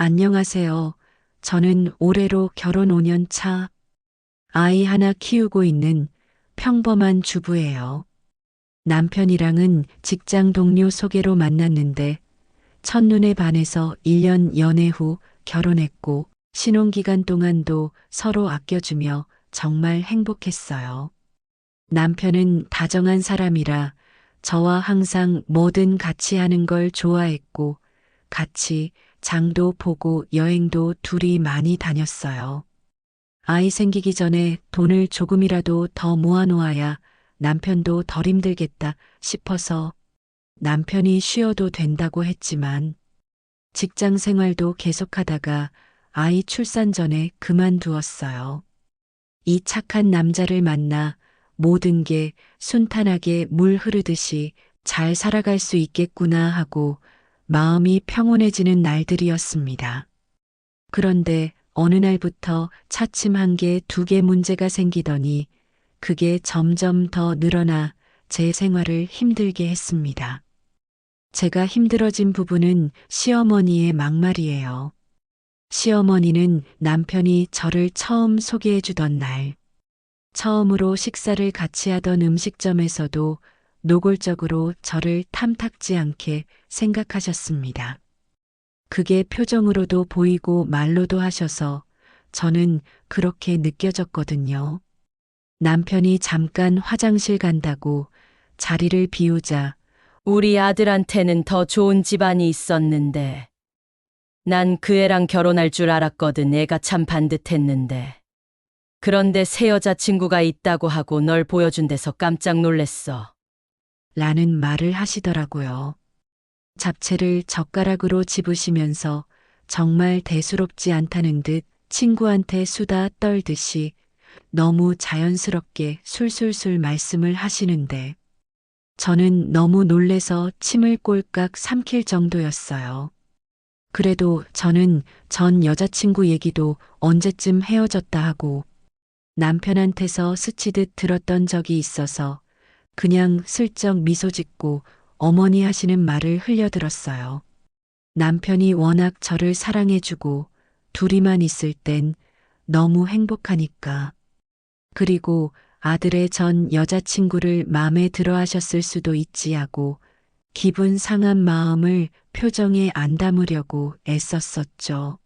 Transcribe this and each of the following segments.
안녕하세요. 저는 올해로 결혼 5년 차 아이 하나 키우고 있는 평범한 주부예요. 남편이랑은 직장 동료 소개로 만났는데 첫눈에 반해서 1년 연애 후 결혼했고 신혼기간 동안도 서로 아껴주며 정말 행복했어요. 남편은 다정한 사람이라 저와 항상 뭐든 같이 하는 걸 좋아했고 같이 장도 보고 여행도 둘이 많이 다녔어요. 아이 생기기 전에 돈을 조금이라도 더 모아놓아야 남편도 덜 힘들겠다 싶어서 남편이 쉬어도 된다고 했지만 직장 생활도 계속하다가 아이 출산 전에 그만두었어요. 이 착한 남자를 만나 모든 게 순탄하게 물 흐르듯이 잘 살아갈 수 있겠구나 하고 마음이 평온해지는 날들이었습니다. 그런데 어느 날부터 차츰 한 개, 두 개 문제가 생기더니 그게 점점 더 늘어나 제 생활을 힘들게 했습니다. 제가 힘들어진 부분은 시어머니의 막말이에요. 시어머니는 남편이 저를 처음 소개해 주던 날, 처음으로 식사를 같이 하던 음식점에서도 노골적으로 저를 탐탁지 않게 생각하셨습니다. 그게 표정으로도 보이고 말로도 하셔서 저는 그렇게 느껴졌거든요. 남편이 잠깐 화장실 간다고 자리를 비우자 우리 아들한테는 더 좋은 집안이 있었는데. 난 그 애랑 결혼할 줄 알았거든. 애가 참 반듯했는데. 그런데 새 여자친구가 있다고 하고 널 보여준 데서 깜짝 놀랬어. 라는 말을 하시더라고요. 잡채를 젓가락으로 집으시면서 정말 대수롭지 않다는 듯 친구한테 수다 떨듯이 너무 자연스럽게 술술술 말씀을 하시는데 저는 너무 놀래서 침을 꼴깍 삼킬 정도였어요. 그래도 저는 전 여자친구 얘기도 언제쯤 헤어졌다 하고 남편한테서 스치듯 들었던 적이 있어서 그냥 슬쩍 미소 짓고 어머니 하시는 말을 흘려들었어요. 남편이 워낙 저를 사랑해주고 둘이만 있을 땐 너무 행복하니까. 그리고 아들의 전 여자친구를 마음에 들어 하셨을 수도 있지 하고 기분 상한 마음을 표정에 안 담으려고 애썼었죠.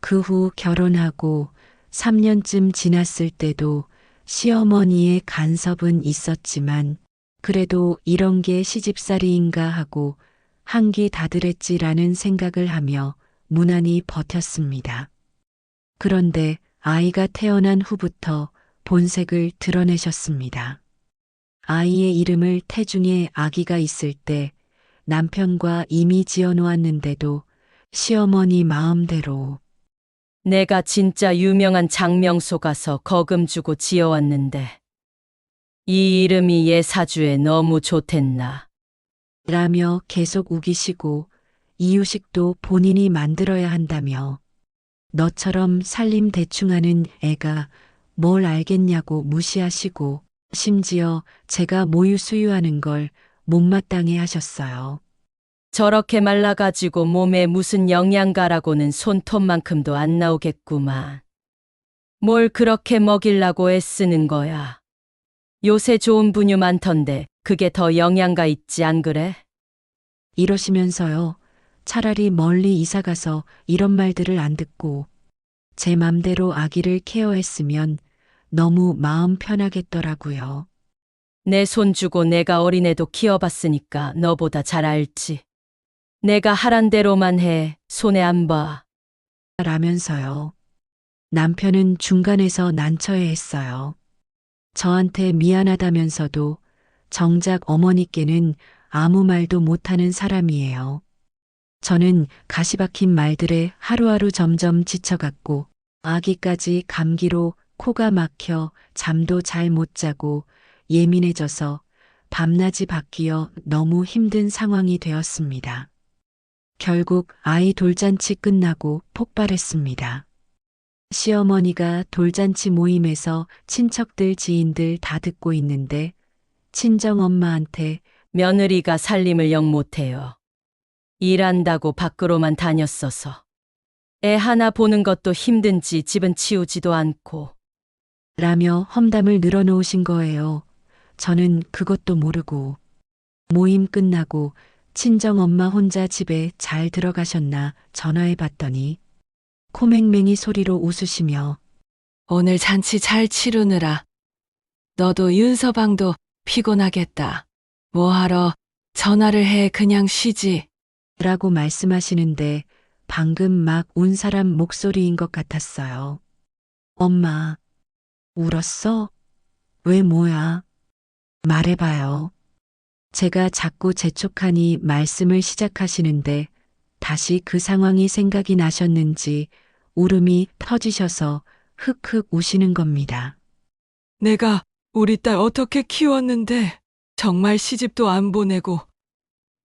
그 후 결혼하고 3년쯤 지났을 때도 시어머니의 간섭은 있었지만 그래도 이런 게 시집살이인가 하고 한기 다들했지라는 생각을 하며 무난히 버텼습니다. 그런데 아이가 태어난 후부터 본색을 드러내셨습니다. 아이의 이름을 태중에 아기가 있을 때 남편과 이미 지어놓았는데도 시어머니 마음대로 내가 진짜 유명한 장명소 가서 거금 주고 지어왔는데. 이 이름이 얘 사주에 너무 좋댔나. 라며 계속 우기시고 이유식도 본인이 만들어야 한다며 너처럼 살림 대충하는 애가 뭘 알겠냐고 무시하시고 심지어 제가 모유 수유하는 걸 못마땅해 하셨어요. 저렇게 말라가지고 몸에 무슨 영양가라고는 손톱만큼도 안 나오겠구만. 뭘 그렇게 먹이려고 애쓰는 거야. 요새 좋은 분유 많던데 그게 더 영양가 있지 안 그래? 이러시면서요. 차라리 멀리 이사가서 이런 말들을 안 듣고 제 맘대로 아기를 케어했으면 너무 마음 편하겠더라고요. 내 손 주고 내가 어린애도 키워봤으니까 너보다 잘 알지. 내가 하란 대로만 해. 손에 안 봐. 라면서요. 남편은 중간에서 난처해 했어요. 저한테 미안하다면서도 정작 어머니께는 아무 말도 못하는 사람이에요. 저는 가시박힌 말들에 하루하루 점점 지쳐갔고 아기까지 감기로 코가 막혀 잠도 잘 못 자고 예민해져서 밤낮이 바뀌어 너무 힘든 상황이 되었습니다. 결국 아이 돌잔치 끝나고 폭발했습니다. 시어머니가 돌잔치 모임에서 친척들 지인들 다 듣고 있는데 친정엄마한테 며느리가 살림을 영 못해요. 일한다고 밖으로만 다녔어서. 애 하나 보는 것도 힘든지 집은 치우지도 않고. 라며 험담을 늘어놓으신 거예요. 저는 그것도 모르고 모임 끝나고 친정 엄마 혼자 집에 잘 들어가셨나 전화해 봤더니 코맹맹이 소리로 웃으시며 오늘 잔치 잘 치르느라. 너도 윤서방도 피곤하겠다. 뭐하러 전화를 해 그냥 쉬지. 라고 말씀하시는데 방금 막 운 사람 목소리인 것 같았어요. 엄마, 울었어? 왜 뭐야? 말해봐요. 제가 자꾸 재촉하니 말씀을 시작하시는데 다시 그 상황이 생각이 나셨는지 울음이 터지셔서 흑흑 우시는 겁니다. 내가 우리 딸 어떻게 키웠는데 정말 시집도 안 보내고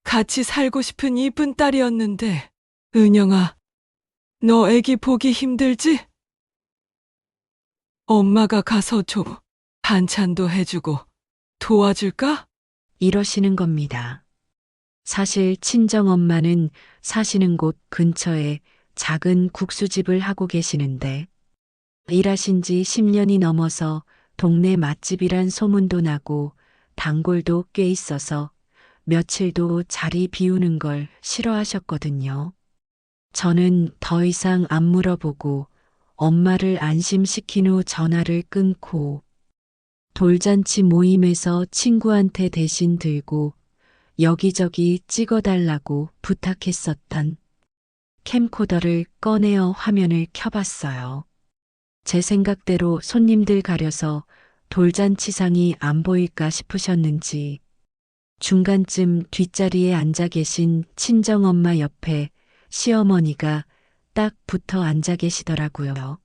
같이 살고 싶은 이쁜 딸이었는데 은영아 너 애기 보기 힘들지? 엄마가 가서 좀 반찬도 해주고 도와줄까? 이러시는 겁니다. 사실 친정엄마는 사시는 곳 근처에 작은 국수집을 하고 계시는데 일하신 지 10년이 넘어서 동네 맛집이란 소문도 나고 단골도 꽤 있어서 며칠도 자리 비우는 걸 싫어하셨거든요. 저는 더 이상 안 물어보고 엄마를 안심시킨 후 전화를 끊고 돌잔치 모임에서 친구한테 대신 들고 여기저기 찍어달라고 부탁했었던 캠코더를 꺼내어 화면을 켜봤어요. 제 생각대로 손님들 가려서 돌잔치상이 안 보일까 싶으셨는지 중간쯤 뒷자리에 앉아 계신 친정엄마 옆에 시어머니가 딱 붙어 앉아 계시더라고요.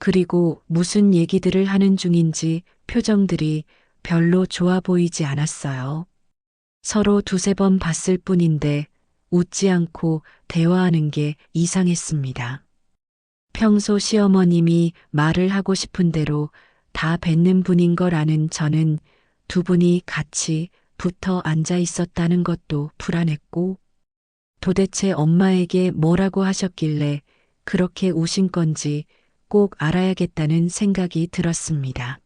그리고 무슨 얘기들을 하는 중인지 표정들이 별로 좋아 보이지 않았어요. 서로 두세 번 봤을 뿐인데 웃지 않고 대화하는 게 이상했습니다. 평소 시어머님이 말을 하고 싶은 대로 다 뱉는 분인 걸 아는 저는 두 분이 같이 붙어 앉아 있었다는 것도 불안했고 도대체 엄마에게 뭐라고 하셨길래 그렇게 우신 건지 꼭 알아야겠다는 생각이 들었습니다.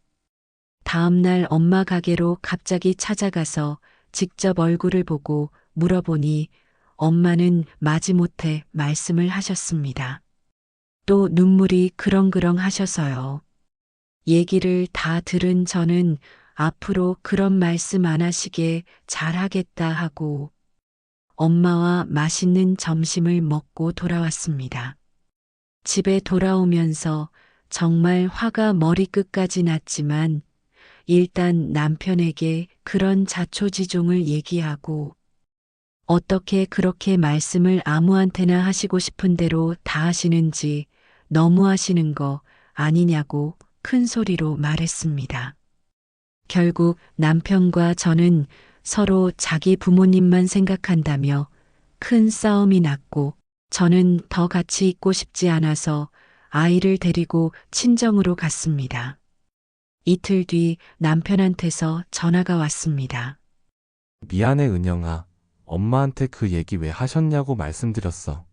다음날 엄마 가게로 갑자기 찾아가서 직접 얼굴을 보고 물어보니 엄마는 마지못해 말씀을 하셨습니다. 또 눈물이 그렁그렁 하셔서요. 얘기를 다 들은 저는 앞으로 그런 말씀 안 하시게 잘하겠다 하고 엄마와 맛있는 점심을 먹고 돌아왔습니다. 집에 돌아오면서 정말 화가 머리끝까지 났지만 일단 남편에게 그런 자초지종을 얘기하고 어떻게 그렇게 말씀을 아무한테나 하시고 싶은 대로 다 하시는지 너무 하시는 거 아니냐고 큰 소리로 말했습니다. 결국 남편과 저는 서로 자기 부모님만 생각한다며 큰 싸움이 났고 저는 더 같이 있고 싶지 않아서 아이를 데리고 친정으로 갔습니다. 이틀 뒤 남편한테서 전화가 왔습니다. 미안해, 은영아. 엄마한테 그 얘기 왜 하셨냐고 말씀드렸어.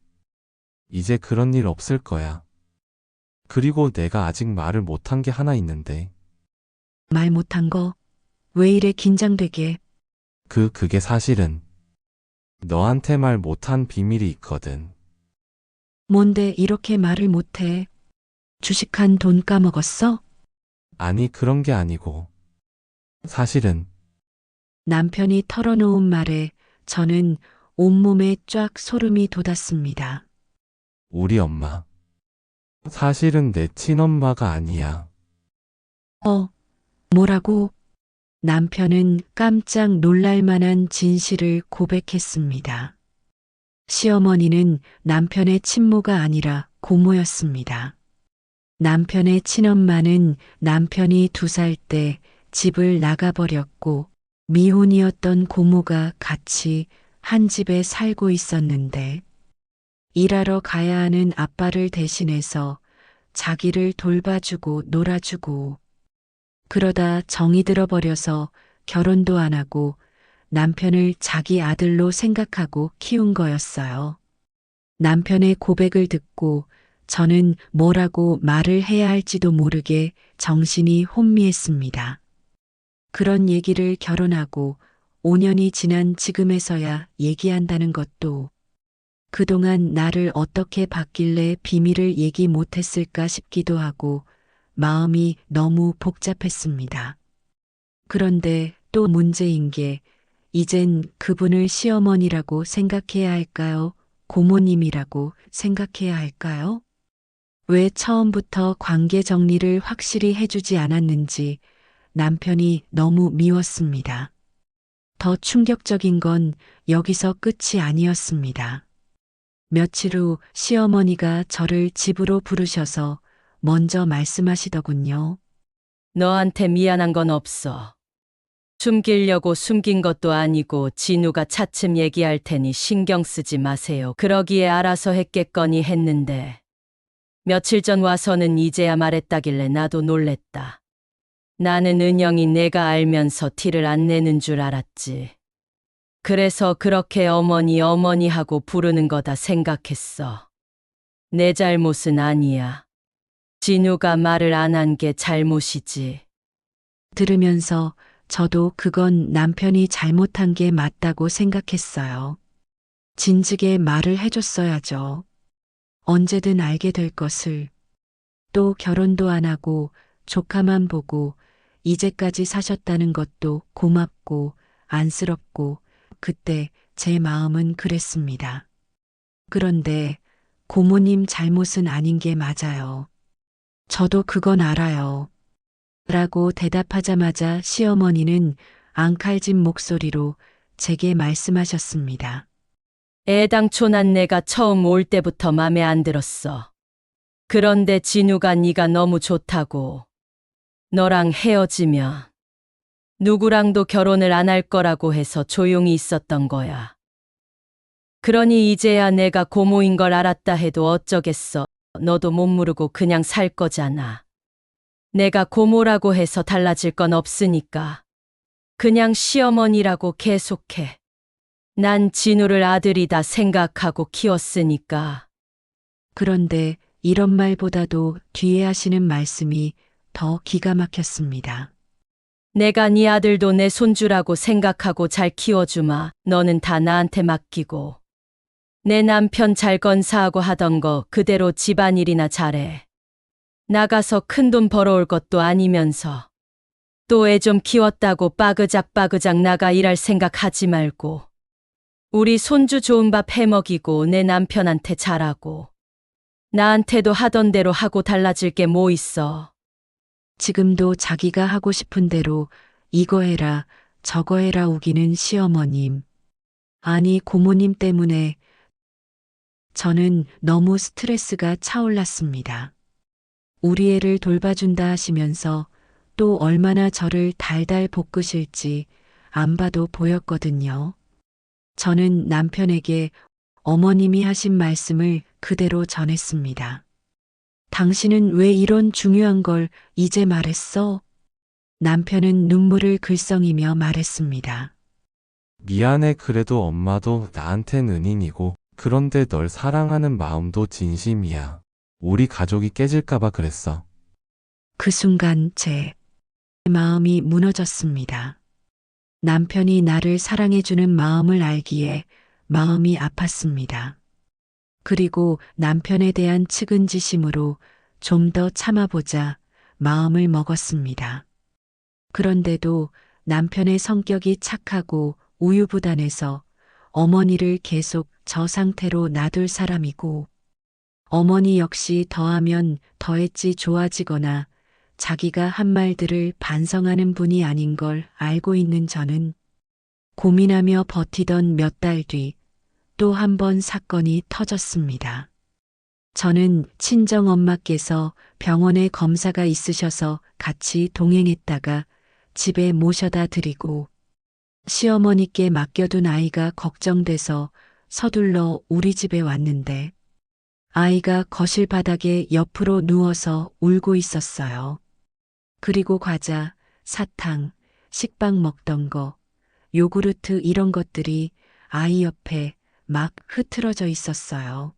이제 그런 일 없을 거야. 그리고 내가 아직 말을 못한 게 하나 있는데, 말 못한 거 왜 이래 긴장되게 그, 그게 사실은 너한테 말 못한 비밀이 있거든. 뭔데 이렇게 말을 못해? 주식한 돈 까먹었어? 아니, 그런 게 아니고. 사실은 남편이 털어놓은 말에 저는 온몸에 쫙 소름이 돋았습니다. 우리 엄마. 사실은 내 친엄마가 아니야. 어, 뭐라고? 남편은 깜짝 놀랄 만한 진실을 고백했습니다. 시어머니는 남편의 친모가 아니라 고모였습니다. 남편의 친엄마는 남편이 두 살 때 집을 나가버렸고 미혼이었던 고모가 같이 한 집에 살고 있었는데 일하러 가야 하는 아빠를 대신해서 자기를 돌봐주고 놀아주고 그러다 정이 들어버려서 결혼도 안 하고 남편을 자기 아들로 생각하고 키운 거였어요. 남편의 고백을 듣고 저는 뭐라고 말을 해야 할지도 모르게 정신이 혼미했습니다. 그런 얘기를 결혼하고 5년이 지난 지금에서야 얘기한다는 것도 그동안 나를 어떻게 봤길래 비밀을 얘기 못했을까 싶기도 하고 마음이 너무 복잡했습니다. 그런데 또 문제인 게 이젠 그분을 시어머니라고 생각해야 할까요? 고모님이라고 생각해야 할까요? 왜 처음부터 관계 정리를 확실히 해주지 않았는지 남편이 너무 미웠습니다. 더 충격적인 건 여기서 끝이 아니었습니다. 며칠 후 시어머니가 저를 집으로 부르셔서 먼저 말씀하시더군요. 너한테 미안한 건 없어. 숨기려고 숨긴 것도 아니고 진우가 차츰 얘기할 테니 신경 쓰지 마세요. 그러기에 알아서 했겠거니 했는데 며칠 전 와서는 이제야 말했다길래 나도 놀랬다. 나는 은영이 내가 알면서 티를 안 내는 줄 알았지. 그래서 그렇게 어머니 어머니 하고 부르는 거다 생각했어. 내 잘못은 아니야. 진우가 말을 안 한 게 잘못이지. 들으면서 저도 그건 남편이 잘못한 게 맞다고 생각했어요. 진즉에 말을 해줬어야죠. 언제든 알게 될 것을. 또 결혼도 안 하고 조카만 보고 이제까지 사셨다는 것도 고맙고 안쓰럽고 그때 제 마음은 그랬습니다. 그런데 고모님 잘못은 아닌 게 맞아요. 저도 그건 알아요. 라고 대답하자마자 시어머니는 앙칼진 목소리로 제게 말씀하셨습니다. 애당초 난 내가 처음 올 때부터 맘에 안 들었어. 그런데 진우가 네가 너무 좋다고. 너랑 헤어지면 누구랑도 결혼을 안 할 거라고 해서 조용히 있었던 거야. 그러니 이제야 내가 고모인 걸 알았다 해도 어쩌겠어. 너도 못 모르고 그냥 살 거잖아. 내가 고모라고 해서 달라질 건 없으니까. 그냥 시어머니라고 계속해. 난 진우를 아들이다 생각하고 키웠으니까. 그런데 이런 말보다도 뒤에 하시는 말씀이 더 기가 막혔습니다. 내가 네 아들도 내 손주라고 생각하고 잘 키워주마. 너는 다 나한테 맡기고. 내 남편 잘 건사하고 하던 거 그대로 집안일이나 잘해. 나가서 큰 돈 벌어올 것도 아니면서. 또 애 좀 키웠다고 빠그작 빠그작 나가 일할 생각 하지 말고. 우리 손주 좋은 밥 해먹이고 내 남편한테 잘하고. 나한테도 하던 대로 하고 달라질 게 뭐 있어. 지금도 자기가 하고 싶은 대로 이거 해라, 저거 해라 우기는 시어머님. 아니, 고모님 때문에 저는 너무 스트레스가 차올랐습니다. 우리 애를 돌봐준다 하시면서 또 얼마나 저를 달달 볶으실지 안 봐도 보였거든요. 저는 남편에게 어머님이 하신 말씀을 그대로 전했습니다. 당신은 왜 이런 중요한 걸 이제 말했어? 남편은 눈물을 글썽이며 말했습니다. 미안해 그래도 엄마도 나한텐 은인이고 그런데 널 사랑하는 마음도 진심이야. 우리 가족이 깨질까봐 그랬어. 그 순간 제 마음이 무너졌습니다. 남편이 나를 사랑해주는 마음을 알기에 마음이 아팠습니다. 그리고 남편에 대한 측은지심으로 좀 더 참아보자 마음을 먹었습니다. 그런데도 남편의 성격이 착하고 우유부단해서 어머니를 계속 저 상태로 놔둘 사람이고 어머니 역시 더하면 더했지 좋아지거나 자기가 한 말들을 반성하는 분이 아닌 걸 알고 있는 저는 고민하며 버티던 몇 달 뒤 또 한 번 사건이 터졌습니다. 저는 친정 엄마께서 병원에 검사가 있으셔서 같이 동행했다가 집에 모셔다 드리고 시어머니께 맡겨둔 아이가 걱정돼서 서둘러 우리 집에 왔는데 아이가 거실 바닥에 옆으로 누워서 울고 있었어요. 그리고 과자, 사탕, 식빵 먹던 거, 요구르트 이런 것들이 아이 옆에 막 흐트러져 있었어요.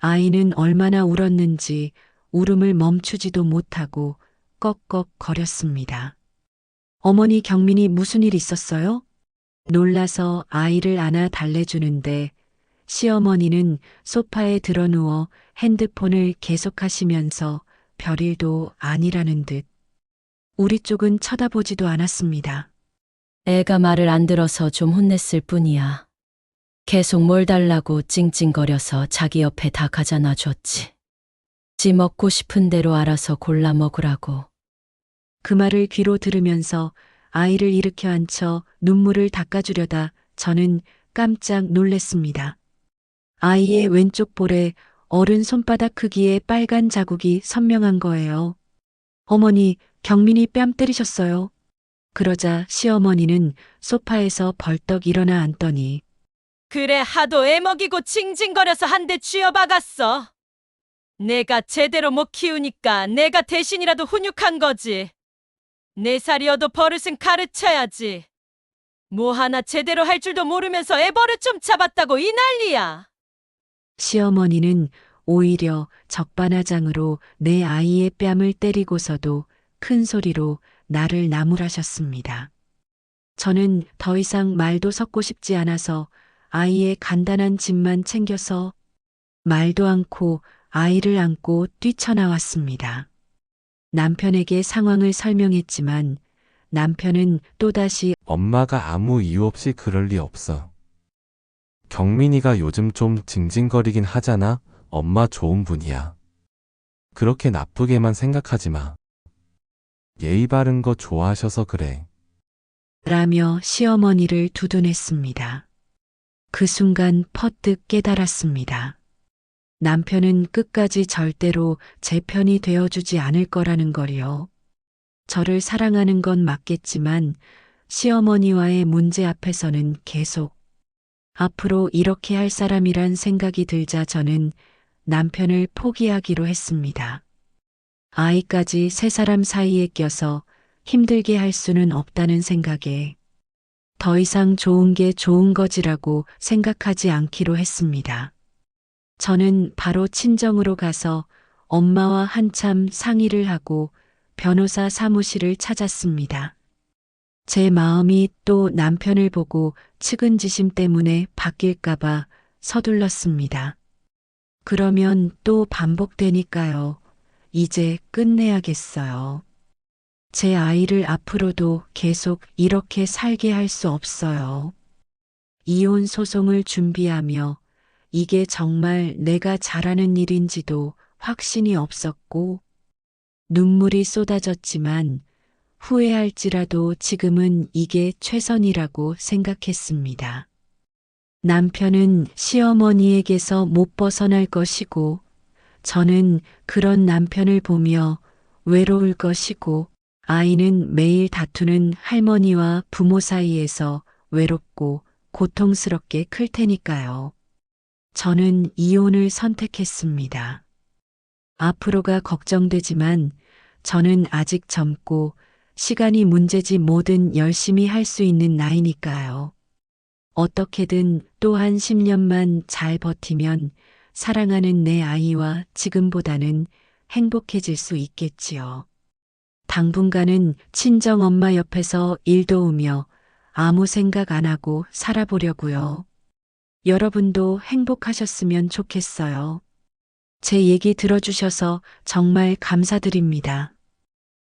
아이는 얼마나 울었는지 울음을 멈추지도 못하고 꺽꺽 거렸습니다. 어머니 경민이 무슨 일 있었어요? 놀라서 아이를 안아 달래주는데 시어머니는 소파에 드러누워 핸드폰을 계속하시면서 별일도 아니라는 듯 우리 쪽은 쳐다보지도 않았습니다. 애가 말을 안 들어서 좀 혼냈을 뿐이야. 계속 뭘 달라고 찡찡거려서 자기 옆에 다 가져다 줬지. 지 먹고 싶은 대로 알아서 골라 먹으라고. 그 말을 귀로 들으면서 아이를 일으켜 앉혀 눈물을 닦아주려다 저는 깜짝 놀랐습니다. 아이의 왼쪽 볼에 어른 손바닥 크기의 빨간 자국이 선명한 거예요. 어머니, 경민이 뺨 때리셨어요. 그러자 시어머니는 소파에서 벌떡 일어나 앉더니 그래 하도 애먹이고 징징거려서 한 대 쥐어박았어. 내가 제대로 못 키우니까 내가 대신이라도 훈육한 거지. 네 살이어도 버릇은 가르쳐야지. 뭐 하나 제대로 할 줄도 모르면서 애 버릇 좀 잡았다고 이 난리야. 시어머니는 오히려 적반하장으로 내 아이의 뺨을 때리고서도 큰 소리로 나를 나무라셨습니다. 저는 더 이상 말도 섞고 싶지 않아서 아이의 간단한 짐만 챙겨서 말도 않고 아이를 안고 뛰쳐나왔습니다. 남편에게 상황을 설명했지만 남편은 또다시 엄마가 아무 이유 없이 그럴 리 없어. 경민이가 요즘 좀 징징거리긴 하잖아. 엄마 좋은 분이야. 그렇게 나쁘게만 생각하지 마. 예의 바른 거 좋아하셔서 그래. 라며 시어머니를 두둔했습니다. 그 순간 퍼뜩 깨달았습니다. 남편은 끝까지 절대로 제 편이 되어주지 않을 거라는 걸요. 저를 사랑하는 건 맞겠지만 시어머니와의 문제 앞에서는 계속 앞으로 이렇게 할 사람이란 생각이 들자 저는 남편을 포기하기로 했습니다. 아이까지 세 사람 사이에 껴서 힘들게 할 수는 없다는 생각에 더 이상 좋은 게 좋은 거지라고 생각하지 않기로 했습니다. 저는 바로 친정으로 가서 엄마와 한참 상의를 하고 변호사 사무실을 찾았습니다. 제 마음이 또 남편을 보고 측은지심 때문에 바뀔까봐 서둘렀습니다. 그러면 또 반복되니까요. 이제 끝내야겠어요. 제 아이를 앞으로도 계속 이렇게 살게 할 수 없어요. 이혼 소송을 준비하며 이게 정말 내가 잘하는 일인지도 확신이 없었고 눈물이 쏟아졌지만 후회할지라도 지금은 이게 최선이라고 생각했습니다. 남편은 시어머니에게서 못 벗어날 것이고 저는 그런 남편을 보며 외로울 것이고 아이는 매일 다투는 할머니와 부모 사이에서 외롭고 고통스럽게 클 테니까요. 저는 이혼을 선택했습니다. 앞으로가 걱정되지만 저는 아직 젊고 시간이 문제지 뭐든 열심히 할 수 있는 나이니까요. 어떻게든 또 한 10년만 잘 버티면 사랑하는 내 아이와 지금보다는 행복해질 수 있겠지요. 당분간은 친정 엄마 옆에서 일 도우며 아무 생각 안 하고 살아보려고요. 여러분도 행복하셨으면 좋겠어요. 제 얘기 들어주셔서 정말 감사드립니다.